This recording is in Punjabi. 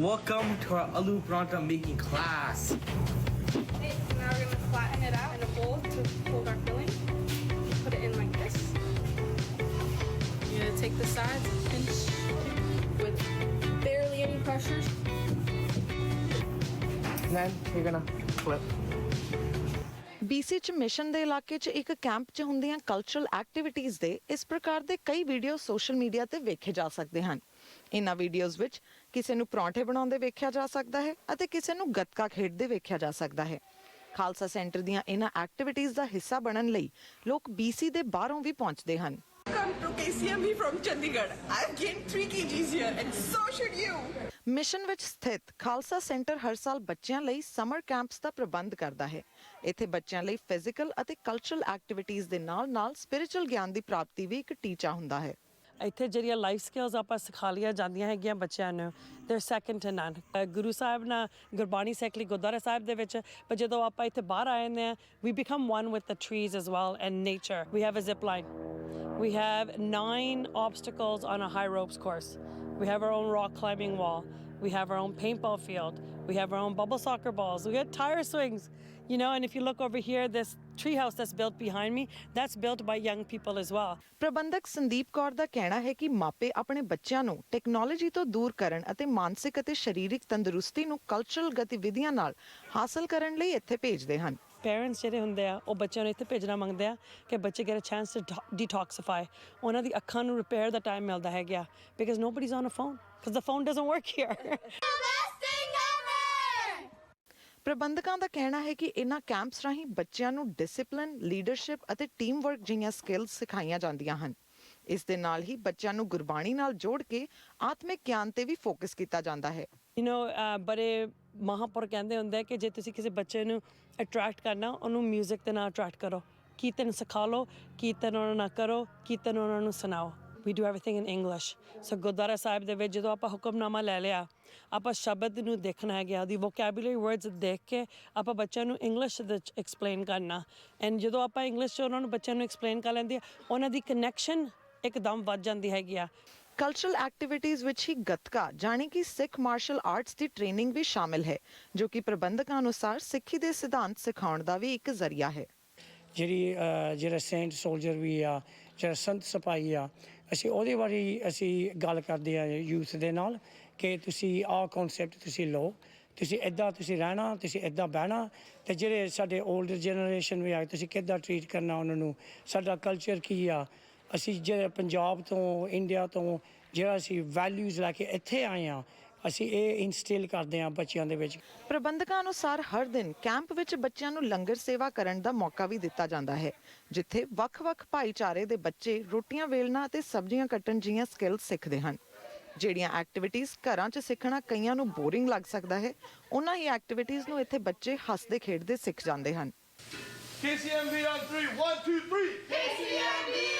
Welcome to our aloo paratha making class. Okay, so now we're gonna flatten it out in a bowl to hold our filling. Put it in like this. You're gonna take the sides and pinch with barely any pressure. Then you're gonna flip. BC ਚ ਮਿਸ਼ਨ ਦੇ ਇਲਾਕੇ 'ਚ ਇੱਕ ਕੈਂਪ 'ਚ ਹੁੰਦੀਆਂ ਕਲਚਰਲ ਐਕਟੀਵਿਟੀਜ਼ ਦੇ ਇਸ ਪ੍ਰਕਾਰ ਦੇ ਕਈ ਵੀਡੀਓ ਸੋਸ਼ਲ ਮੀਡੀਆ ਤੇ ਵੇਖੇ ਜਾ ਸਕਦੇ ਹਨ ਇਨ੍ਹਾਂ ਵੀਡੀਓਜ਼ ਵਿੱਚ ਕਿਸੇ ਨੂੰ ਪਰੌਂਠੇ ਬਣਾਉਂਦੇ ਵੇਖਿਆ ਜਾ ਸਕਦਾ ਹੈ ਅਤੇ ਕਿਸੇ ਨੂੰ ਗੱਤਕਾ ਖੇਡਦੇ ਵੇਖਿਆ ਜਾ ਸਕਦਾ ਹੈ ਖਾਲਸਾ ਸੈਂਟਰ ਦੀਆਂ ਇਨ੍ਹਾਂ ਐਕਟੀਵਿਟੀਜ਼ ਦਾ ਹਿੱਸਾ ਬਣਨ ਲਈ ਲੋਕ BC ਦੇ ਬਾਹਰੋਂ ਵੀ ਪਹੁੰਚਦੇ ਹਨ Come to KCMB from Chandigarh. I've gained 3 kgs here and so should you. Mission ਵਿੱਚ ਸਥਿਤ ਖਾਲਸਾ ਸੈਂਟਰ ਹਰ ਸਾਲ ਬੱਚਿਆਂ ਲਈ ਸਮਰ ਕੈਂਪਸ ਦਾ ਪ੍ਰਬੰਧ ਕਰਦਾ ਹੈ ਇੱਥੇ ਬੱਚਿਆਂ ਲਈ ਫਿਜ਼ੀਕਲ ਅਤੇ ਕਲਚਰਲ ਐਕਟੀਵਿਟੀਜ਼ ਦੇ ਨਾਲ-ਨਾਲ ਸਪਿਰਚੁਅਲ ਗਿਆਨ ਦੀ ਪ੍ਰਾਪਤੀ ਵੀ ਇੱਕ ਟੀਚਾ ਹੁੰਦਾ ਹੈ ਇੱਥੇ ਜਿਹੜੀਆਂ ਲਾਈਫ ਸਕਿੱਲਸ ਆਪਾਂ ਸਿਖਾ ਲਈਆਂ ਜਾਂਦੀਆਂ ਹੈਗੀਆਂ ਬੱਚਿਆਂ ਨੂੰ ਦੇਰ ਸੈਕੰਡ ਟੂ ਨਨ ਗੁਰੂ ਸਾਹਿਬ ਨਾਲ, ਗੁਰਬਾਣੀ ਸਿੱਖ ਲਈ ਗੁਰਦੁਆਰਾ ਸਾਹਿਬ ਦੇ ਵਿੱਚ ਪਰ ਜਦੋਂ ਆਪਾਂ ਇੱਥੇ ਬਾਹਰ ਆਏ ਨੇ we become one with the trees as well and nature we have a zip line We have nine obstacles on a high ropes course. We have our own rock climbing wall. We have our own paintball field. We have our own bubble soccer balls. We got tire swings. You know, and if you look over here, this treehouse that's built behind me, that's built by young people as well. ਪ੍ਰਬੰਧਕ ਸੰਦੀਪ ਕੌਰ ਦਾ ਕਹਿਣਾ ਹੈ ਕਿ ਮਾਪੇ ਆਪਣੇ ਬੱਚਿਆਂ ਨੂੰ ਟੈਕਨੋਲੋਜੀ ਤੋਂ ਦੂਰ ਕਰਨ ਅਤੇ ਮਾਨਸਿਕ ਅਤੇ ਸਰੀਰਕ ਤੰਦਰੁਸਤੀ ਨੂੰ ਕਲਚਰਲ ਗਤੀਵਿਧੀਆਂ ਨਾਲ ਹਾਸਲ ਕਰਨ ਲਈ ਇੱਥੇ ਭੇਜਦੇ ਹਨ ਪੇਰੈਂਟਸ ਜਿਹੜੇ ਹੁੰਦੇ ਆ ਉਹ ਬੱਚਿਆਂ ਨੂੰ ਇੱਥੇ ਭੇਜਣਾ ਮੰਗਦੇ ਆ ਕਿ ਬੱਚੇ get a chance to detoxify ਉਹਨਾਂ ਦੀ ਅੱਖਾਂ ਨੂੰ ਰਿਪੇਅਰ ਦਾ ਟਾਈਮ ਮਿਲਦਾ ਹੈ ਗਿਆ because nobody's on a phone because the phone doesn't work here ਪ੍ਰਬੰਧਕਾਂ ਦਾ ਕਹਿਣਾ ਹੈ ਕਿ ਇਹਨਾਂ ਕੈਂਪਸ ਰਾਹੀਂ ਬੱਚਿਆਂ ਨੂੰ ਡਿਸਪਲਿਨ ਲੀਡਰਸ਼ਿਪ ਅਤੇ ਟੀਮ ਵਰਕ ਜਿਹੀਆਂ ਸਕਿੱਲਸ ਸਿਖਾਈਆਂ ਜਾਂਦੀਆਂ ਹਨ। ਇਸ ਦੇ ਨਾਲ ਹੀ ਬੱਚਿਆਂ ਨੂੰ ਗੁਰਬਾਣੀ ਨਾਲ ਜੋੜ ਕੇ ਆਤਮਿਕ ਗਿਆਨ ਤੇ ਵੀ ਫੋਕਸ ਕੀਤਾ ਜਾਂਦਾ ਹੈ। ਯੂ نو ਬੜੇ ਮਹਾਪੁਰ ਕਹਿੰਦੇ ਹੁੰਦੇ ਕਿ ਜੇ ਤੁਸੀਂ ਕਿਸੇ ਬੱਚੇ ਨੂੰ ਅਟਰੈਕਟ ਕਰਨਾ, ਉਹਨੂੰ 뮤직 ਦੇ ਨਾਲ ਅਟਰੈਕਟ ਕਰੋ। ਕੀਰਤਨ ਸਿਖਾ ਲਓ, ਕੀਰਤਨ ਉਹਨਾਂ ਨਾਲ ਕਰੋ, ਕੀਰਤਨ ਉਹਨਾਂ ਨੂੰ ਸੁਣਾਓ। We do everything in English so Gurdwara Sahib ਦੇ ਵਿੱਚ ਜਦੋਂ ਆਪਾਂ ਹੁਕਮਨਾਮਾ ਲੈ ਲਿਆ, ਆਪਾਂ ਸ਼ਬਦ ਨੂੰ ਦੇਖਣਾ ਹੈ ਗਿਆ ਦੀ ਵੋਕੈਬੂਲਰੀ ਵਰਡਸ ਦੇਖ ਕੇ ਆਪਾਂ ਬੱਚਿਆਂ ਨੂੰ ਇੰਗਲਿਸ਼ ਵਿੱਚ ਐਕਸਪਲੇਨ ਕਰਨਾ। ਐਂਡ ਜਦੋਂ ਆਪਾਂ ਇੰਗਲਿਸ਼ ਚ ਉਹਨਾਂ ਨੂੰ ਬੱਚਿਆਂ ਨੂੰ ਐਕਸਪਲੇਨ ਕਰ ਲੈਂਦੇ ਉਹਨਾਂ ਦੀ ਕਨੈਕਸ਼ਨ ਇੱਕਦਮ ਵੱਧ ਜਾਂਦੀ ਹੈਗੀ ਆ। ਕਲਚਰਲ ਐਕਟੀਵਿਟੀਜ਼ ਵਿੱਚ ਹੀ ਗੱਤਕਾ, ਜਾਣੀ ਕਿ ਸਿੱਖ ਮਾਰਸ਼ਲ ਆਰਟਸ ਦੀ ਟ੍ਰੇਨਿੰਗ ਵੀ ਸ਼ਾਮਿਲ ਹੈ, ਜੋ ਕਿ ਪ੍ਰਬੰਧਕਾਂ ਅਨੁਸਾਰ ਸਿੱਖੀ ਦੇ ਸਿਧਾਂਤ ਸਿਖਾਉਣ ਦਾ ਵੀ ਇੱਕ ਜ਼ਰੀਆ ਹੈ। ਜਿਹੜੀ ਜਿਹੜਾ ਸੇਂਟ ਸੋਲਜਰ ਵੀ ਆ, ਜਿਹੜਾ ਸੰਤ ਸਿਪਾਹੀ ਆ, ਅਸੀਂ ਉਹਦੇ ਬਾਰੇ ਅਸੀਂ ਗੱਲ ਕਰਦੇ ਆ ਯੂਥ ਦੇ ਨਾਲ ਕਿ ਤੁਸੀਂ ਆਹ ਕਨਸੈਪਟ ਤੁਸੀਂ ਲਓ, ਤੁਸੀਂ ਇਦਾਂ ਤੁਸੀਂ ਰਹਿਣਾ, ਤੁਸੀਂ ਇਦਾਂ ਬਹਿਣਾ ਤੇ ਜਿਹੜੇ ਸਾਡੇ 올ਡਰ ਜਨਰੇਸ਼ਨ ਵੀ ਆ, ਤੁਸੀਂ ਕਿੱਦਾਂ ਟਰੀਟ ਕਰਨਾ ਉਹਨਾਂ ਨੂੰ, ਸਾਡਾ ਕਲਚਰ ਕੀ ਆ ਅਸੀਂ ਜਿਹੜੇ ਪੰਜਾਬ ਤੋਂ ਇੰਡੀਆ ਤੋਂ ਜਿਹੜਾ ਅਸੀਂ ਵੈਲਿਊਜ਼ ਲੈ ਕੇ ਇੱਥੇ ਆਏ ਆ ਅਸੀਂ ਇਹ ਇਨਸਟਿਲ ਕਰਦੇ ਆ ਬੱਚਿਆਂ ਦੇ ਵਿੱਚ ਪ੍ਰਬੰਧਕਾਂ ਅਨੁਸਾਰ ਹਰ ਦਿਨ ਕੈਂਪ ਵਿੱਚ ਬੱਚਿਆਂ ਨੂੰ ਲੰਗਰ ਸੇਵਾ ਕਰਨ ਦਾ ਮੌਕਾ ਵੀ ਦਿੱਤਾ ਜਾਂਦਾ ਹੈ ਜਿੱਥੇ ਵੱਖ-ਵੱਖ ਭਾਈਚਾਰੇ ਦੇ ਬੱਚੇ ਰੋਟੀਆਂ ਵੇਲਣਾ ਅਤੇ ਸਬਜ਼ੀਆਂ ਕੱਟਣ ਜਿਹੀਆਂ ਸਕਿੱਲ ਸਿੱਖਦੇ ਹਨ ਜਿਹੜੀਆਂ ਐਕਟੀਵਿਟੀਜ਼ ਘਰਾਂ 'ਚ ਸਿੱਖਣਾ ਕਈਆਂ ਨੂੰ ਬੋਰਿੰਗ ਲੱਗ ਸਕਦਾ ਹੈ ਉਹਨਾਂ ਹੀ ਐਕਟੀਵਿਟੀਜ਼ ਨੂੰ ਇੱਥੇ ਬੱਚੇ ਹੱਸਦੇ ਖੇਡਦੇ ਸਿੱਖ ਜਾਂਦੇ ਹਨ KCMB on three. One, two, three. KCMB!